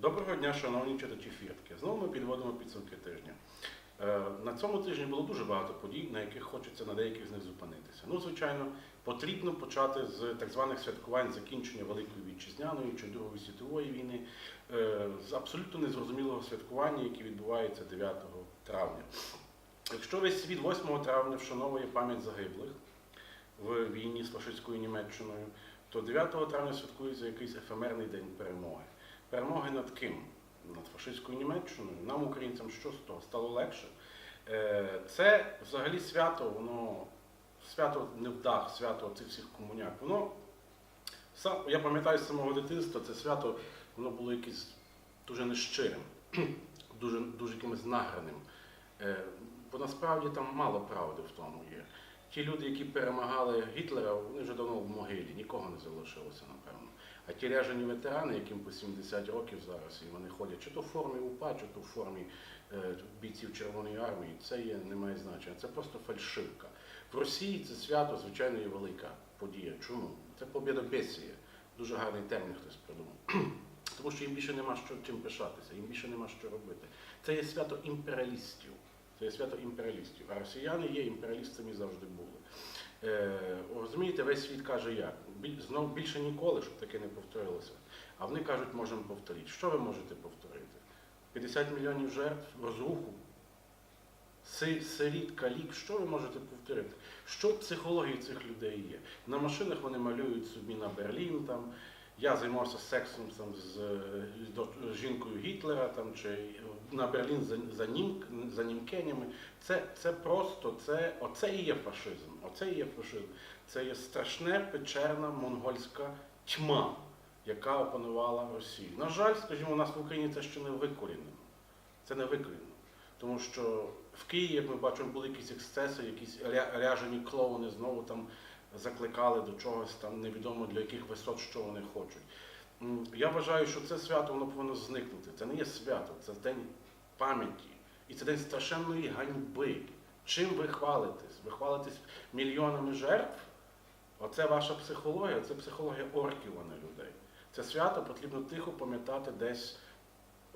Доброго дня, шановні читачі фіртки. Знову ми підводимо підсумки тижня. Е, На цьому тижні було дуже багато подій, на яких хочеться на деяких з них зупинитися. Ну, звичайно, потрібно почати з так званих святкувань закінчення Великої Вітчизняної чи Другої світової війни, е, з абсолютно незрозумілого святкування, яке відбувається 9 травня. Якщо весь світ 8 травня вшановує пам'ять загиблих в війні з фашистською Німеччиною, то 9 травня святкується якийсь ефемерний день перемоги. Перемоги над ким? Над фашистською Німеччиною. Нам, українцям, що з того? Стало легше. Е, Це взагалі свято, воно свято невдах, свято цих всіх комуняк. Воно я пам'ятаю з самого дитинства, це свято воно було якесь дуже нещирим, дуже, дуже якимось награним. Е, Бо насправді там мало правди в тому є. Ті люди, які перемагали Гітлера, вони вже давно в могилі, нікого не залишилося, напевно. А ті ряжені ветерани, яким по 70 років зараз, і вони ходять чи то в формі УПА, чи то в формі е, бійців Червоної армії, це є, не має значення. Це просто фальшивка. В Росії це свято, звичайно, є велика подія. Чому? Це побєдобєсія. Дуже гарний термін хтось придумав. Тому що їм більше нема що чим пишатися, їм більше нема що робити. Це є свято імперіалістів. Це є свято імперіалістів. А росіяни є імперіалістами завжди були. Е, розумієте, весь світ каже як? Знов більше ніколи, щоб таке не повторилося. А вони кажуть, можемо повторити. Що ви можете повторити? 50 мільйонів жертв, розруху, си- сиріт, калік, що ви можете повторити? Що психології цих людей є? На машинах вони малюють собі на Берлін там. Я займався сексом там, з, е, до- жінкою Гітлера там, чи на Берлін за, за, нім, за німкенями. Це, це просто, це, оце і є фашизм. Оце і є фашизм. Це є страшне печерна монгольська тьма, яка опанувала Росію. На жаль, скажімо, у нас в Україні це ще не викорінено. Це не викорінено. Тому що в Києві, як ми бачимо, були якісь ексцеси, якісь ря- ряжені клоуни знову там закликали до чогось там невідомо для яких висот, що вони хочуть. Я вважаю, що це свято воно повинно зникнути. Це не є свято, це день пам'яті. І це день страшенної ганьби. Чим ви хвалитесь? Ви хвалитесь мільйонами жертв? Оце ваша психологія, це психологія орків, а не людей. Це свято потрібно тихо пам'ятати десь,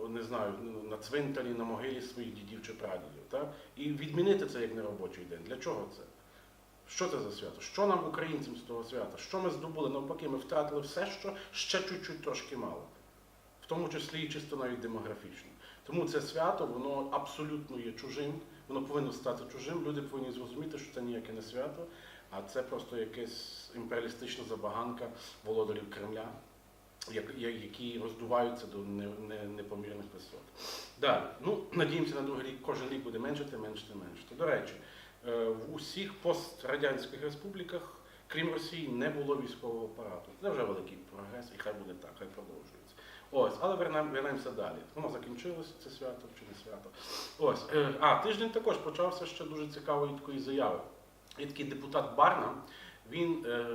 не знаю, на цвинтарі, на могилі своїх дідів чи прадідів. Так? І відмінити це як неробочий день. Для чого це? Що це за свято? Що нам, українцям, з того свята? Що ми здобули? Навпаки, ми втратили все, що ще чуть-чуть трошки мало. В тому числі і чисто навіть демографічно. Тому це свято, воно абсолютно є чужим, воно повинно стати чужим. Люди повинні зрозуміти, що це ніяке не свято, а це просто якась імперіалістична забаганка володарів Кремля, які роздуваються до не- не- непомірних висот. Далі, ну, надіємося на другий рік, кожен рік буде меншити, меншити, меншити. До речі, в усіх пострадянських республіках, крім Росії, не було військового апарату. Це вже великий прогрес, і хай буде так, хай продовжується. Ось, але вернем- вернемося далі. Воно закінчилося, це свято чи не свято. Ось, е, а тиждень також почався ще дуже цікавої такої заяви. Є такий депутат Барна, він. е,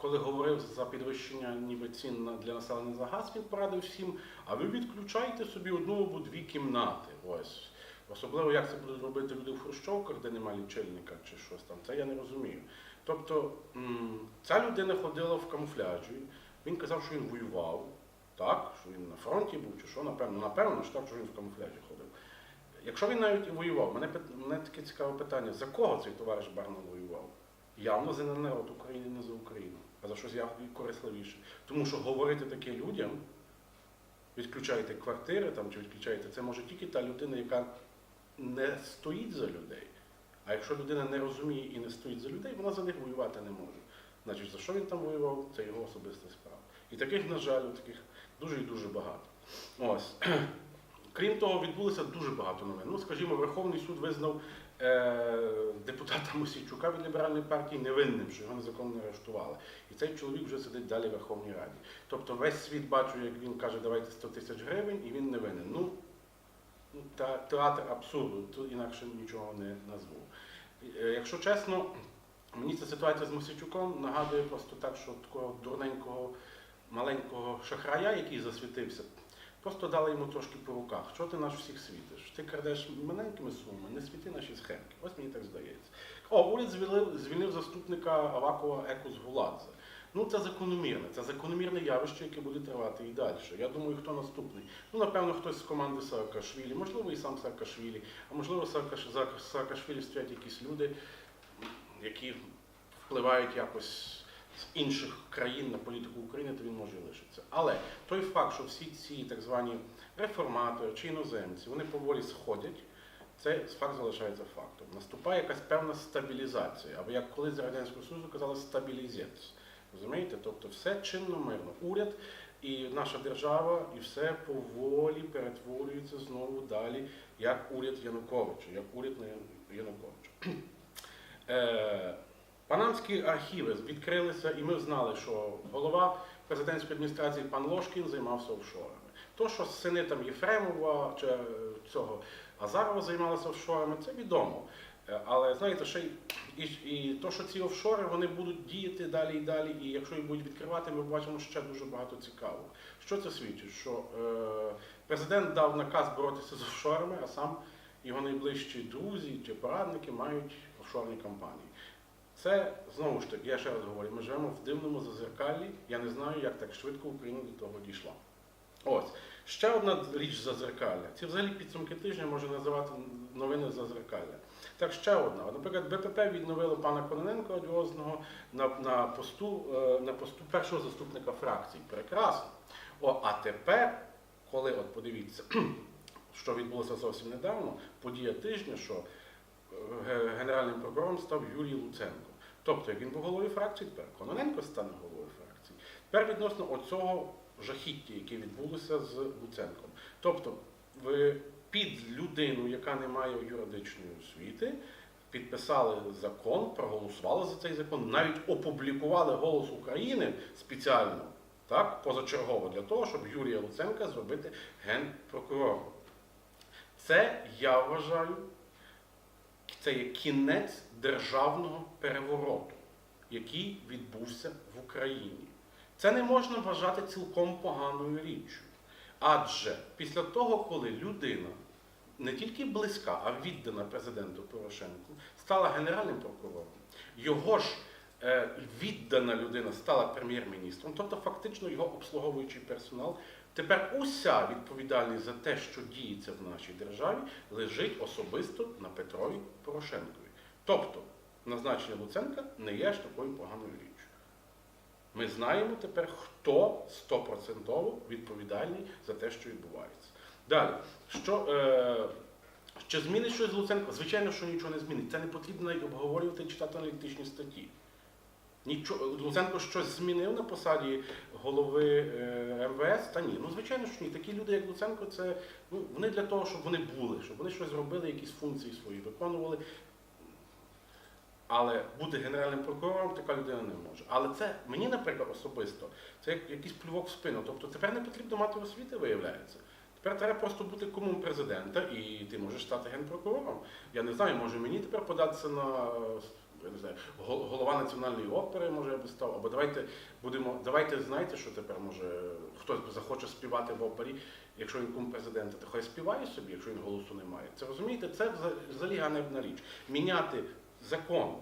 коли говорив за підвищення ніби цін для населення за газ, він порадив всім, а ви відключайте собі одну або дві кімнати. Ось. Особливо, як це будуть робити люди в Хрущовках, де немає лічильника чи щось там, це я не розумію. Тобто ця людина ходила в камуфляжі, він казав, що він воював, так, що він на фронті був, чи що, напевно, напевно, ж так, що він в камуфляжі ходив. Якщо він навіть і воював, мене, мене таке цікаве питання, за кого цей товариш Барна воював? Явно за народ України, не за Україну, а за щось явно корисливіше. Тому що говорити таке людям, відключайте квартири там, чи відключаєте, це може тільки та людина, яка не стоїть за людей. А якщо людина не розуміє і не стоїть за людей, вона за них воювати не може. Значить, за що він там воював, це його особиста справа. І таких, на жаль, таких дуже і дуже багато. Ось. Крім того, відбулося дуже багато новин. Ну, скажімо, Верховний суд визнав е, депутата Мосійчука від ліберальної партії невинним, що його незаконно арештували. І цей чоловік вже сидить далі в Верховній Раді. Тобто весь світ бачу, як він каже, давайте 100 тисяч гривень, і він не винен. Ну, театр абсурду, інакше нічого не назву. Е, Якщо чесно, мені ця ситуація з Мосійчуком нагадує просто так, що такого дурненького маленького шахрая, який засвітився, просто дали йому трошки по руках. Що ти нас всіх світиш? Ти крадеш маленькими сумами, не світи наші схемки. Ось мені так здається. О, уряд звільнив заступника Авакова Екус Гуладзе. Ну, це закономірне, це закономірне явище, яке буде тривати і далі. Я думаю, хто наступний? Ну, напевно, хтось з команди Саакашвілі, можливо, і сам Саакашвілі, а можливо, Саакашвілі стоять якісь люди, які впливають якось з інших країн на політику України, то він може і лишитися. Але той факт, що всі ці так звані реформатори чи іноземці, вони поволі сходять, цей факт залишається фактом. Наступає якась певна стабілізація, або як колись з Радянського Союзу казали, стабілізація. Розумієте? Тобто все чинно мирно. Уряд і наша держава, і все поволі перетворюється знову далі, як уряд Януковича, як уряд Януковича. Е, Панамські архіви відкрилися, і ми знали, що голова президентської адміністрації пан Лошкін займався офшорами. То, що сини там Єфремова чи е, цього Азарова займалися офшорами, це відомо. Е, Але знаєте, ще й і, і то, що ці офшори вони будуть діяти далі і далі, і якщо їх будуть відкривати, ми побачимо ще дуже багато цікавого. Що це свідчить? Що е, президент дав наказ боротися з офшорами, а сам його найближчі друзі чи порадники мають офшорні компанії. Це знову ж таки, я ще раз говорю, ми живемо в дивному зазеркаллі. Я не знаю, як так швидко Україна до того дійшла. Ось ще одна річ зазеркалля. Ці взагалі підсумки тижня можна називати новини зазеркалля. Так, ще одна. Наприклад, БПП відновило пана Кононенка одіозного на, на, посту, е, на посту першого заступника фракції. Прекрасно. О, а тепер, коли, от подивіться, що відбулося зовсім недавно, подія тижня, що е, генеральним прокурором став Юрій Луценко. Тобто, як він був головою фракції, тепер Кононенко стане головою фракції. Тепер відносно оцього жахіття, яке відбулося з Луценком. Тобто, ви під людину, яка не має юридичної освіти, підписали закон, проголосували за цей закон, навіть опублікували голос України спеціально, так, позачергово, для того, щоб Юрія Луценка зробити генпрокурором. Це я вважаю, це є кінець державного перевороту, який відбувся в Україні. Це не можна вважати цілком поганою річчю. Адже після того, коли людина не тільки близька, а віддана президенту Порошенку, стала генеральним прокурором, його ж е, віддана людина стала прем'єр-міністром, тобто фактично його обслуговуючий персонал. Тепер уся відповідальність за те, що діється в нашій державі, лежить особисто на Петрові Порошенкові. Тобто назначення Луценка не є ж такою поганою річчю. Ми знаємо тепер, хто стопроцентово відповідальний за те, що відбувається. Далі, що, е, чи змінить щось Луценко? Звичайно, що нічого не змінить. Це не потрібно навіть обговорювати і читати аналітичні статті. Нічого, Луценко щось змінив на посаді голови е, МВС? Та ні. Ну, звичайно, що ні. Такі люди, як Луценко, це ну, вони для того, щоб вони були, щоб вони щось робили, якісь функції свої виконували. Але бути генеральним прокурором така людина не може. Але це мені, наприклад, особисто, це як якийсь плювок в спину. Тобто тепер не потрібно мати освіти, виявляється. Тепер треба просто бути кумом президента, і ти можеш стати генпрокурором. Я не знаю, може мені тепер податися на я не знаю, голова національної опери, може я би став. Або давайте будемо, давайте знаєте, що тепер може хтось захоче співати в опері, якщо він кум президента, то хай співає собі, якщо він голосу не має. Це розумієте, це взагалі ганебна річ. Міняти закон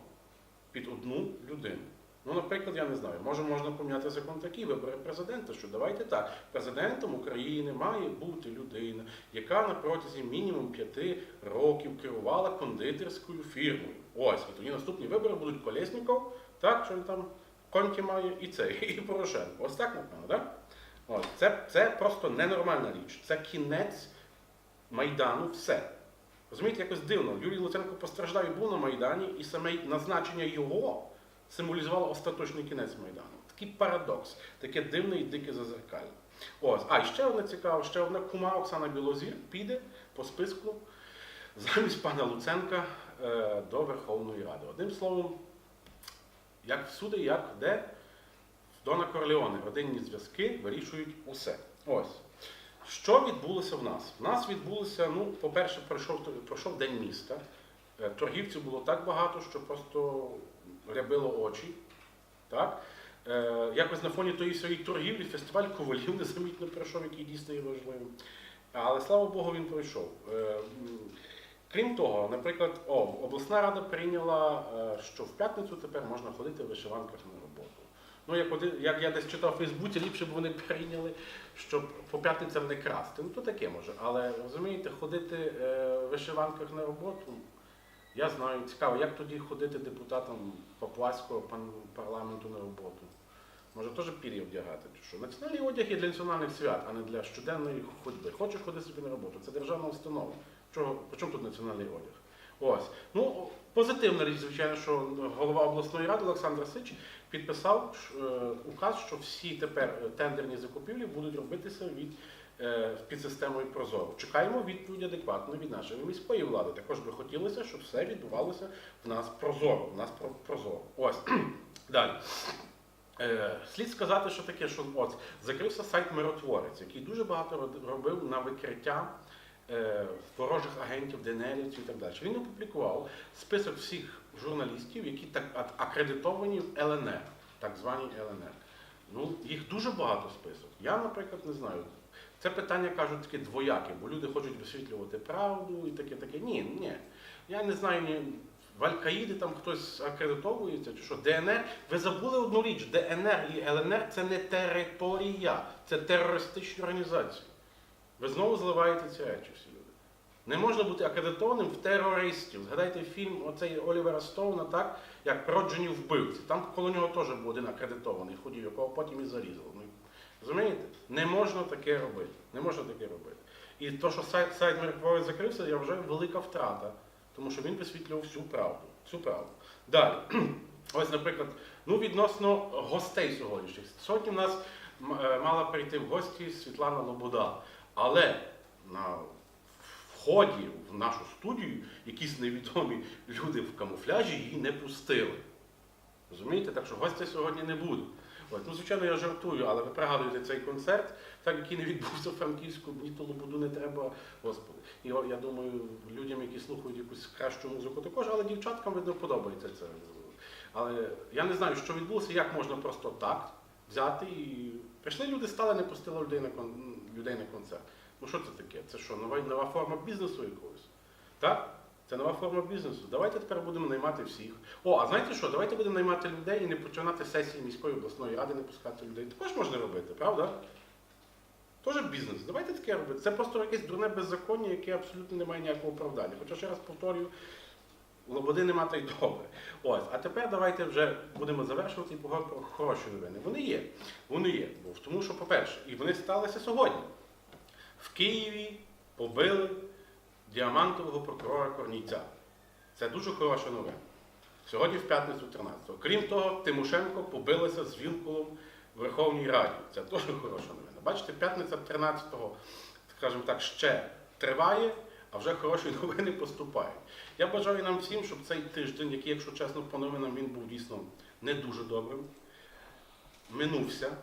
під одну людину. Ну, наприклад, я не знаю, може можна поміняти закон такий, вибори президента, що давайте так, президентом України має бути людина, яка на протязі мінімум п'яти років керувала кондитерською фірмою. Ось, і тоді наступні вибори будуть Колєсніков, так, що він там коньки має, і цей, і Порошенко. Ось так, напевно, так? Ось, це, це просто ненормальна річ. Це кінець Майдану, все. Розумієте, якось дивно. Юрій Луценко постраждав і був на Майдані, і саме назначення його символізувало остаточний кінець Майдану. Такий парадокс, таке дивне і дике зазеркальне. Ось, а і ще одне цікаве, ще одна кума Оксана Білозір піде по списку замість пана Луценка е, до Верховної Ради. Одним словом, як всюди, як де, Дона Корлеоне родинні зв'язки вирішують усе. Ось. Що відбулося в нас? В нас відбулося, ну, по-перше, пройшов, пройшов день міста. Е, Торгівців було так багато, що просто рябило очі. Так? Е, якось на фоні тої своєї торгівлі фестиваль ковалів незамітно пройшов, який дійсно є важливим. Але слава Богу, він пройшов. Е, Крім того, наприклад, о, обласна рада прийняла, е, що в п'ятницю тепер можна ходити в вишиванках на. Ну, як, як я десь читав у Фейсбуці, ліпше б вони прийняли, щоб по п'ятницям не красти. Ну, то таке може. Але розумієте, ходити е, в вишиванках на роботу, я знаю, цікаво, як тоді ходити депутатам Поплавського пан- парламенту на роботу. Може теж пір'я вдягати? Чи що? Національний одяг є для національних свят, а не для щоденної ходьби. Хочеш ходи собі на роботу. Це державна установа. Чого, по чому тут національний одяг? Ось. Ну, позитивна річ, звичайно, що голова обласної ради Олександр Сич підписав е, указ, що всі тепер е, тендерні закупівлі будуть робитися від е, під системою Прозоро. Чекаємо відповідь адекватну від нашої міської влади. Також би хотілося, щоб все відбувалося в нас прозоро. В нас прозоро. Ось. Далі. Слід сказати, що таке, що от закрився сайт Миротворець, який дуже багато робив на викриття ворожих агентів, ДНРівців і так далі. Він опублікував список всіх журналістів, які так ак- акредитовані в ЛНР, так званій ЛНР. Ну, їх дуже багато список. Я, наприклад, не знаю. Це питання кажуть таке двояке, бо люди хочуть висвітлювати правду і таке таке. Ні, ні. Я не знаю ні. В Аль-Каїді там хтось акредитовується, чи що ДНР. Ви забули одну річ: ДНР і ЛНР це не територія, це терористичні організації. Ви знову зливаєте ці речі всі люди. Не можна бути акредитованим в терористів. Згадайте фільм оцей Олівера Стоуна, так, як «Проджені вбивці. Там коло нього теж був один акредитований ходів, якого потім і зарізали. Ну, розумієте? Не можна таке робити. Не можна таке робити. І то, що сайт, сайт Миротворець закрився, я вже велика втрата. Тому що він висвітлював всю правду. Всю правду. Далі. Ось, наприклад, ну відносно гостей сьогоднішніх. Сьогодні в нас е, мала прийти в гості Світлана Лобода. Але на вході в нашу студію якісь невідомі люди в камуфляжі її не пустили. Розумієте? Так що гостя сьогодні не буде. От. Ну, звичайно, я жартую, але ви пригадуєте цей концерт, так який не відбувся в Франківську, мені то не треба, Господи. І я думаю, людям, які слухають якусь кращу музику, також, але дівчаткам, видно, подобається це. Але я не знаю, що відбулося, як можна просто так взяти і. Прийшли люди, стали, не пустили людей на, кон... людей на концерт. Ну що це таке? Це що, нова, нова форма бізнесу якогось? Так? Це нова форма бізнесу. Давайте тепер будемо наймати всіх. О, а знаєте що? Давайте будемо наймати людей і не починати сесії міської обласної ради, не пускати людей. Також можна робити, правда? Теж бізнес. Давайте таке робити. Це просто якесь дурне беззаконня, яке абсолютно не має ніякого оправдання. Хоча ще раз повторюю, Лободи нема та й добре. Ось, а тепер давайте вже будемо завершувати і поговоримо про хороші новини. Вони є. Вони є. Тому що, по-перше, і вони сталися сьогодні. В Києві побили діамантового прокурора Корнійця. Це дуже хороша новина. Сьогодні в п'ятницю 13-го. Крім того, Тимошенко побилася з Вілкулом в Верховній Раді. Це теж хороша новина. Бачите, п'ятниця 13-го, скажімо так, ще триває, а вже хороші новини поступають. Я бажаю нам всім, щоб цей тиждень, який, якщо чесно, по новинам він був дійсно не дуже добрим, минувся,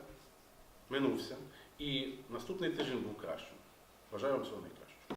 минувся, і наступний тиждень був кращим. Бажаю вам всього найкращого.